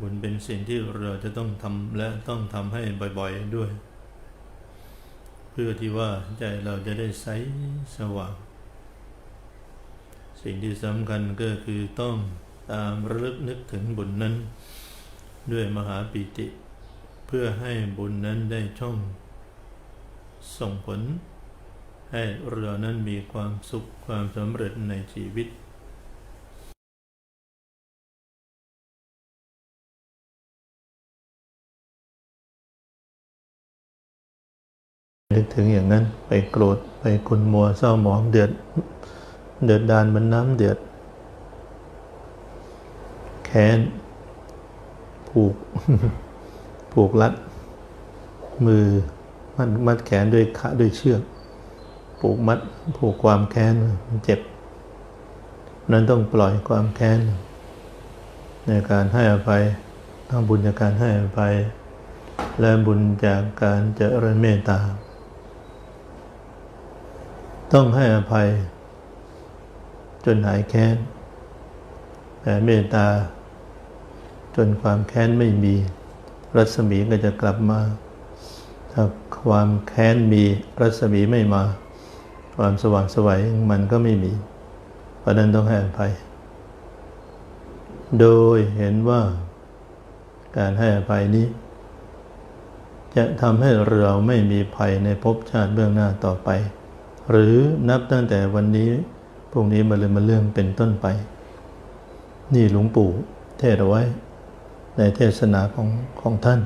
บุญเป็นสิ่งที่เราจะต้องทำและต้องทำให้บ่อยๆด้วย เพื่อที่ว่าใจเราจะได้ใสสว่าง สิ่งที่สำคัญก็คือต้องตามระลึกนึกถึงบุญนั้น ด้วยมหาปิติ เพื่อให้บุญนั้นได้ช่อง ส่งผล ให้เรานั้นมีความสุขความสำเร็จในชีวิต นึกถึงอย่างนั้น ไปโกรธไปขุนมัวเศร้าหมองเดือด เดือดดานมันน้ำเดือด แค้น ผูก ผูกรัด มือมัดมัดแขนด้วยขะด้วยเชือก ผูกมัด ผูกความแค้นมันเจ็บ นั้นต้องปล่อยความแค้น ในการให้อภัยทั้งบุญจากการให้อภัยและบุญจากการเจริญเมตตา ต้องให้อภัย จนหายแค้นแต่เมตตา จนความแค้นไม่มี รัศมีก็จะกลับมา ถ้าความแค้นมีรัศมีไม่มา ความสว่างสวัยมันก็ไม่มี เพราะนั้นต้องให้อภัย โดยเห็นว่าการให้อภัยนี้ จะทำให้เราไม่มีภัยในภพชาติเบื้องหน้าต่อไป หรือนับตั้งแต่วันนี้พรุ่งนี้มาเลยมาเรื่องเป็นต้นไป นี่หลวงปู่เทศเอาไว้ ในเทศนาของของท่าน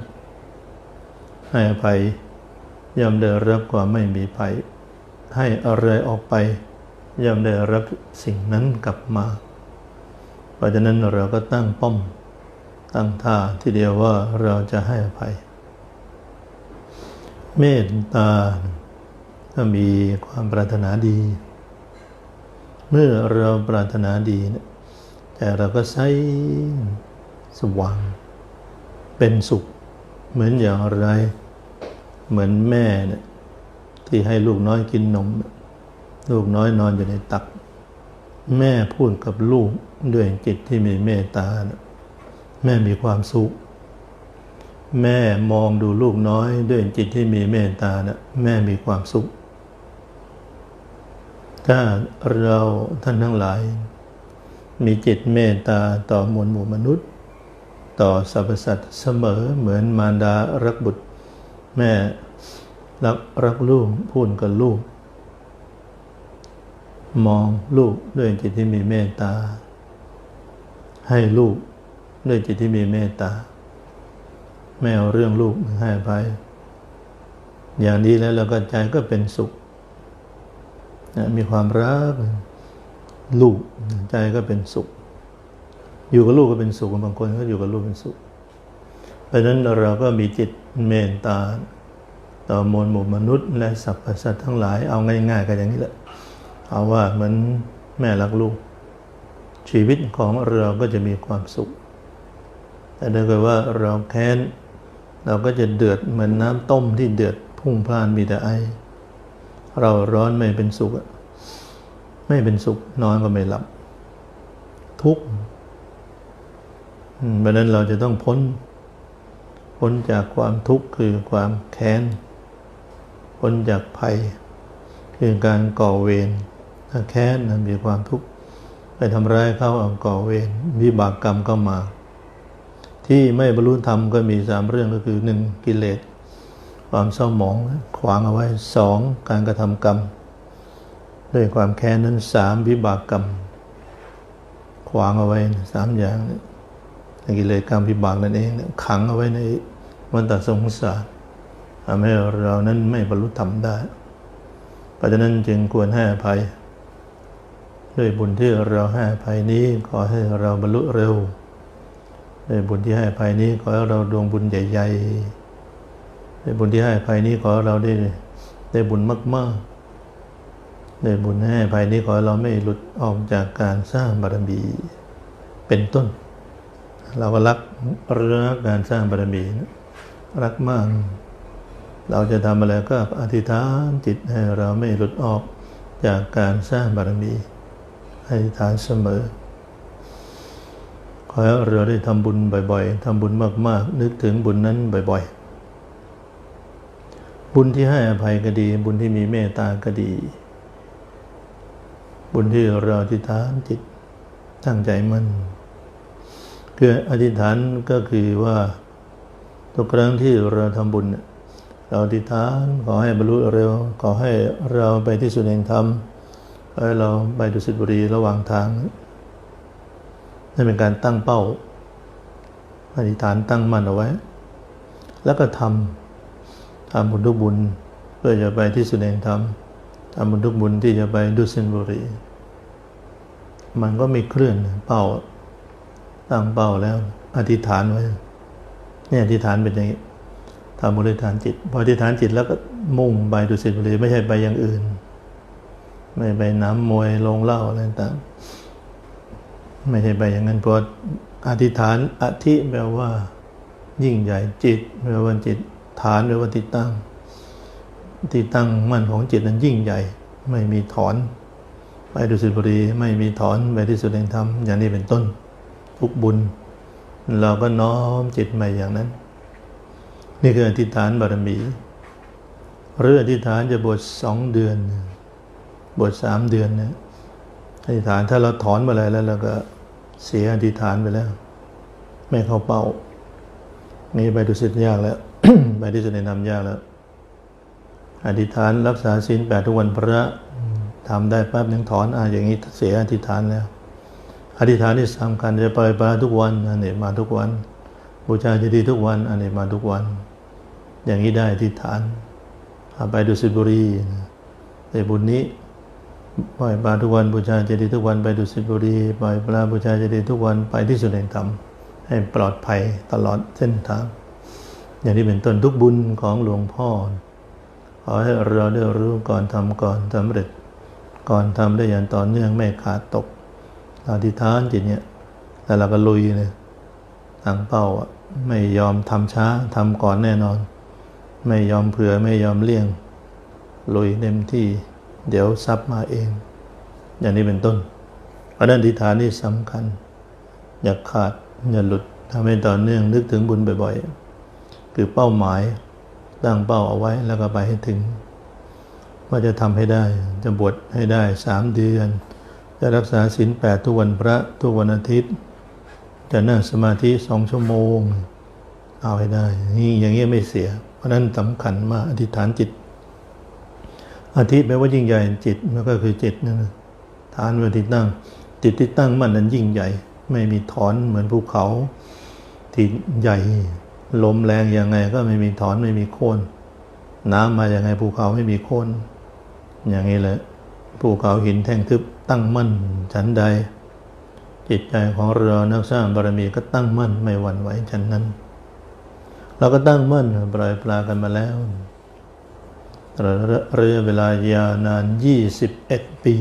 ให้อภัยย่อมได้รับความไม่มีภัย ให้อะไรออกไปย่อมได้รับสิ่งนั้นกลับมา เพราะฉะนั้นเราก็ตั้งป้อม ตั้งท่าที่เดียวว่าเราจะให้อภัย เมตตา ถ้ามีความปรารถนาดี เมื่อเราปรารถนาดีเนี่ยแต่เราก็ใสสว่าง เป็นสุข เหมือนอย่างไร เหมือนแม่เนี่ยที่ให้ลูกน้อยกินนม ลูกน้อยนอนอยู่ในตัก แม่พูดกับลูกด้วยจิตที่มีเมตตานะแม่มีความสุข แม่มองดูลูกน้อยด้วยจิตที่มีเมตตานะแม่มีความสุข ถ้าเราท่านทั้งหลาย มีจิตเมตตาต่อมวลหมู่มนุษย์ ต่อสรรพสัตว์เสมอเหมือนมารดารักบุตร แม่รักรักลูกพูดกับลูก มองลูกด้วยจิตที่มีเมตตา ให้ลูกด้วยจิตที่มีเมตตา ไม่เอาเรื่องลูกให้ไปอย่างนี้แล้วเราก็ใจก็เป็นสุข นะมีความรักลูกใจก็เป็นสุข อยู่กับลูกก็เป็นสุขบางคนก็อยู่กับลูกเป็นสุข เพราะฉะนั้นเราก็มีจิตเมตตา ต่อมวลหมู่มนุษย์และสรรพสัตว์ทั้งหลายเอาง่ายๆกันอย่างนี้แหละเอาว่าเหมือนแม่รักลูก ชีวิตของเราก็จะมีความสุข แต่ถ้าเกิดว่าเราแค้น เราก็จะเดือดเหมือนน้ำต้มที่เดือดพุ่งพล่านมีแต่ไอ เราร้อนไม่เป็นสุข ไม่เป็นสุข นอนก็ไม่หลับ ทุกข์เพราะนั้นเราจะต้องพ้น พ้นจากความทุกข์คือความแค้น พ้นจากภัย คือการก่อเวรถ้าแค้นนะมีความทุกข์ไปทำร้ายเขาเอาก่อเวรวิบากกรรมก็มา ที่ไม่บรรลุธรรมก็มีสามเรื่องก็คือหนึ่งกิเลส ความเศร้าหมองขวางเอาไว้สองการกระทำกรรม ด้วยความแค้นนั้นสามวิบากกรรม ขวางเอาไว้สามอย่างนี้กิเลสกรรมวิบากนั่นเองขังเอาไว้ในวันตสงสารทำให้เรานั้นไม่บรรลุธรรมได้ เพราะฉะนั้นจึงควรให้อภัย ด้วยบุญที่เราให้อภัยนี้ขอให้เราบรรลุเร็วด้วยบุญที่ให้อภัยนี้ขอให้เราดวงบุญใหญ่ ๆ ด้บุญที่ให้อภัยนี้ขอเราได้ได้บุญมากๆด้บุญให้อภัยนี้ขอเราไม่หลุดออกจากการสร้างบารมีเป็นต้น เราก็รักรักการสร้างบารมีนะรักมาก เราจะทำอะไรก็อธิษฐานจิตให้เราไม่หลุดออกจากการสร้างบารมีอธิษฐานเสมอขขอให้เราได้ทำบุญบ่อย ๆทำบุญมากๆ นึกถึงบุญนั้นบ่อย ๆ บุญที่ให้อภัยก็ดี บุญที่มีเมตตาก็ดี บุญที่เราอธิษฐานจิตตั้งใจมันคืออธิษฐานก็คือว่าทุกครั้งที่เราทำบุญ เราอธิษฐานขอให้บรรลุเร็ว ขอให้เราไปที่สุดแห่งธรรมขอให้เราไปดุสิตบุรีระหว่างทางนั่นเป็นการตั้งเป้าอธิษฐานตั้งมั่นเอาไว้ แล้วก็ทำ ทำบุญทุกบุญเพื่อจะไปที่สุดแห่งธรรมทำบุญทุกบุญที่จะไปดุสิตบุรี มันก็ม่เคลื่อนเป้าตั้งเป้าแล้ว อธิษฐานไว้เนี่ยอธิษฐานเป็นอย่างนี้ทำบุญอธิษฐานจิต พออธิษฐานจิตแล้วก็มุ่งไปดุสิตบุรีไม่ใช่ไปอย่างอื่น ไม่ไปน้ำมวยลงเหล้าอะไรต่างไม่ใช่ไปอย่างนั้นเพราะอธิษฐานอธิแปลว่า ยิ่งใหญ่จิตแปลว่าจิต ฐานแปลว่าติดตั้ง ที่ตั้งมั่นของจิตนั้นยิ่งใหญ่ ไม่มีถอน ไปดุสิตบุรีไม่มีถอนไปที่สุดแห่งธรรมอย่างนี้เป็นต้น ทุกบุญ เราก็น้อมจิตใหม่อย่างนั้น นี่คืออธิษฐานบารมีหรืออธิษฐานจะบวชสองเดือนบวชสามเดือนเนี่ยอธิษฐานถ้าเราถอนมาเลยแล้วเราก็เสียอธิษฐานไปแล้ว ไม่เข้าเป้านี่ไปดุสิตยากแล้ว ไปที่สุดในนำยากแล้ว อธิษฐานรักษาศีลแปดทุกวันพระทำได้ปั๊บนึงถอนอ่าอย่างนี้เสียอธิษฐานแล้ว อธิษฐานที่สำคัญจะไปปลาทุกวันอันนี้มาทุกวัน บูชาจะดีทุกวันอันนี้มาทุกวัน อย่างนี้ได้อธิษฐานไปดุสิตบุรีในบุญนี้ปล่อยปลาทุกวันบูชาเจดีย์ทุกวันไปดุสิตบุรีปล่อยปลาบูชาเจดีย์ทุกวันไปที่สุดแห่งธรรมให้ปลอดภัยตลอดเส้นทาง อย่างนี้เป็นต้นทุกบุญของหลวงพ่อ ขอให้เราได้รู้ก่อนทำก่อนสำเร็จ ก่อนทำได้อย่างต่อเนื่องไม่ขาดตกอธิษฐานจิตเนี่ยแต่เราก็ลุยเลยตั้งเป้าไม่ยอมทำช้าทำก่อนแน่นอน ไม่ยอมเผื่อไม่ยอมเลี่ยงลุยเต็มที่ เดี๋ยวทรัพย์มาเอง อย่างนี้เป็นต้นเพราะนั้นอธิษฐานนี่สำคัญ อย่าขาดอย่าหลุดทำให้ต่อเนื่องนึกถึงบุญบ่อยๆ คือเป้าหมายตั้งเป้าเอาไว้แล้วก็ไปให้ถึง ว่าจะทำให้ได้จะบวชให้ได้สามเดือน จะรักษาศีลแปดทุกวันพระทุกวันอาทิตย์ จะนั่งสมาธิสองชั่วโมง เอาให้ได้ นี่อย่างนี้ยไม่เสีย เพราะนั้นสำคัญมากอธิษฐานจิตอาทิตย์แปลว่ายิ่งใหญ่จิตมันก็คือจิตนั่นฐานว่าที่ตั้ง จิตที่ตั้งมั่นนั้นยิ่งใหญ่ ไม่มีถอนเหมือนภูเขาที่ใหญ่ ลมแรงยังไงก็ไม่มีถอนไม่มีโค่นน้ำมาอย่างไงภูเขาไม่มีโค่นอย่างนี้แหละภูเขาหินแท่งทึบตั้งมั่นฉันใด จิตใจของเรานักสร้างบารมีก็ตั้งมั่นไม่หวั่นไหวฉันนั้น เราก็ตั้งมั่นปล่อยปลากันมาแล้วระยะเวลายาวนาน 21 ปี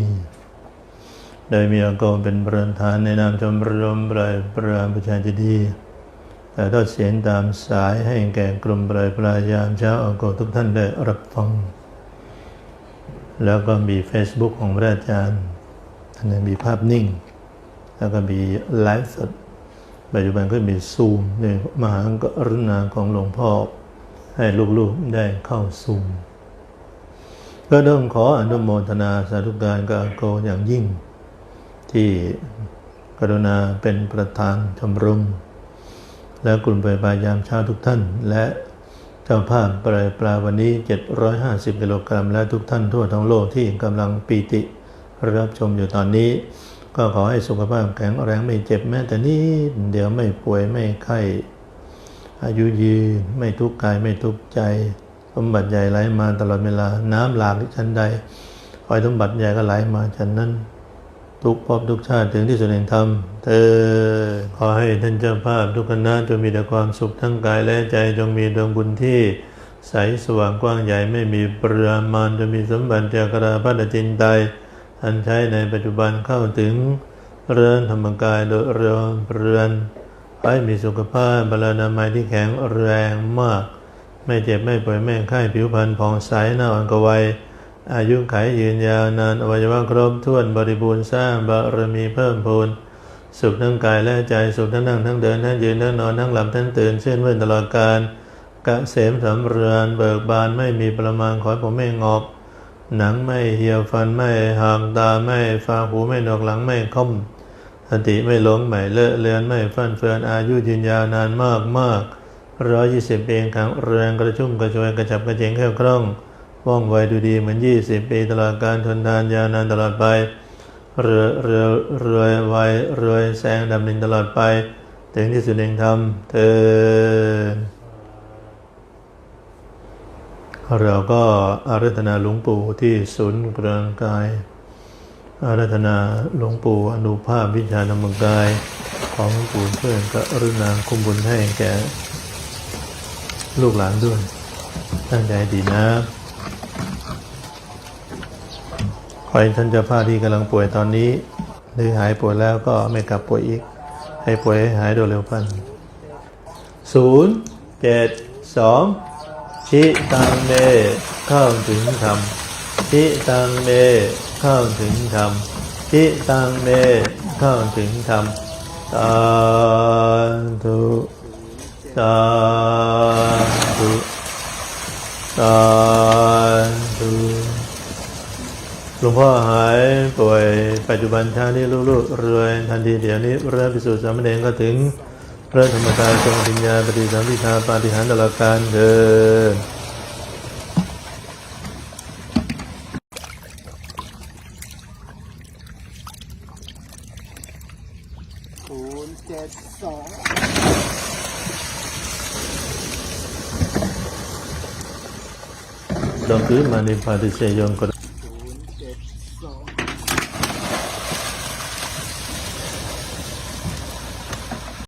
โดยมีองค์เป็นประธานในนามชมรมปลายปราประชาจดี แต่ทอดเสียงตามสายให้แก่กลุ่มปลายปลายามเช้าองค์ทุกท่านได้รับฟัง แล้วก็มี Facebook ของพระอาจารย์อันนี้มีภาพนิ่ง แล้วก็มีไลฟ์สด ปัจจุบันก็มีซูมในมหากรุณาของหลวงพ่อ ให้ลูกๆได้เข้าซูม ก็ต้องขออนุโมทนาสาธุการกับโกอย่างยิ่ง ที่กรุณาเป็นประธานชมรม และกลุ่มปบายามเช้าทุกท่าน และเจ้าภาพปลายปลาวันนี้ 750กิโลกรัมและทุกท่านทั่วทั้งโลกที่กำลังปีติ รับชมอยู่ตอนนี้ ก็ขอให้สุขภาพแข็งแรงไม่เจ็บแม้แต่นี้เดี๋ยวไม่ป่วยไม่ไข้อายุยืนไม่ทุกข์กายไม่ทุกข์ใจสมบัติใหญ่ไหลมาตลอดเวลาน้ำหลากชั้นใดคอยสมบัติใหญ่ก็ไหลมาชั้นนั้น ทุกภพทุกชาติถึงที่สุดแห่งธรรม เธอขอให้ท่านเจ้าภาพทุกคณะจงมีแต่ความสุขทั้งกายและใจจงมีดวงบุญที่ใสสว่างกว้างใหญ่ไม่มีปรามาณจะมีสมบัติเจกราพัฒจินไตอันใช้ในปัจจุบันเข้าถึงเรือนธรรมกายโดยเรือนเรือนให้มีสุขภาพบาลานามัยที่แข็งแรงมาก ไม่เจ็บไม่ป่วยไม่ไข้ผิวพรรณผ่องใสหน้าอ่อนกวัย อายุขัยยืนยาวนานอวัยวะครบถ้วนบริบูรณ์สร้างบารมีเพิ่มพูนสุขทั้งกายและใจสุขทั้งนั่งทั้งเดินทั้งยืนทั้งนอนทั้งหลับทั้งตื่นเช่นเมื่อตลอดการกะเสมสำเราญเบิกบานไม่มีประมาณขอผมไม่งอกหนังไม่เหี่ยวฟันไม่ห่างตาไม่ฟาหูไม่หนวกหลังไม่ค่อมสติไม่หลงไม่เลอะเลือนไม่ฟั่นเฟือนอายุยืนยาวนานมากมากร้อยยี่สิบปีแข็งแรงกระชุ่มกระชวยกระจับกระเจงแค่คล่อง ว่องไวดูดีเหมือนยี่สิบปีตลอดการทนทานยาวนานตลอดไป เรือเรือเรือไวเรือแสงดำดินตลอดไป ถึงที่สุดแห่งธรรมเธอเราก็อารัธนาหลวงปู่ที่ศูนย์กลางกาย อารัธนาหลวงปู่อนุภาพวิชาธรรมกาย ของหลวงปู่เพื่อนกรุณาคุมบุญให้แก่ ลูกหลานด้วย ตั้งใจดีนะ อให้ท่านเจ้าภาพที่กำลังป่วยตอนนี้ หรือหายป่วยแล้วก็ไม่กลับป่วยอีก ให้ป่วยให้หายโดยเร็วพันศูนย์เจ็ดสองชิตังเมเข้าถึงธรรมชิตังเมเข้าถึงธรรมชิตังเมเข้าถึงธรรมสา ลวงพ่อหายป่วยปัจจุบันชานี้ลูกๆรวยทันทีเดี๋ยวนี้พระพิสุทธิ์สามเณรก็ถึงพระธรรมกายทรงปัญญาปฏิสัมพิทาปาฏิหาริย์ตลอดการเดินศูนย์เจ็ดสองดองคือมานิพพิเชยงก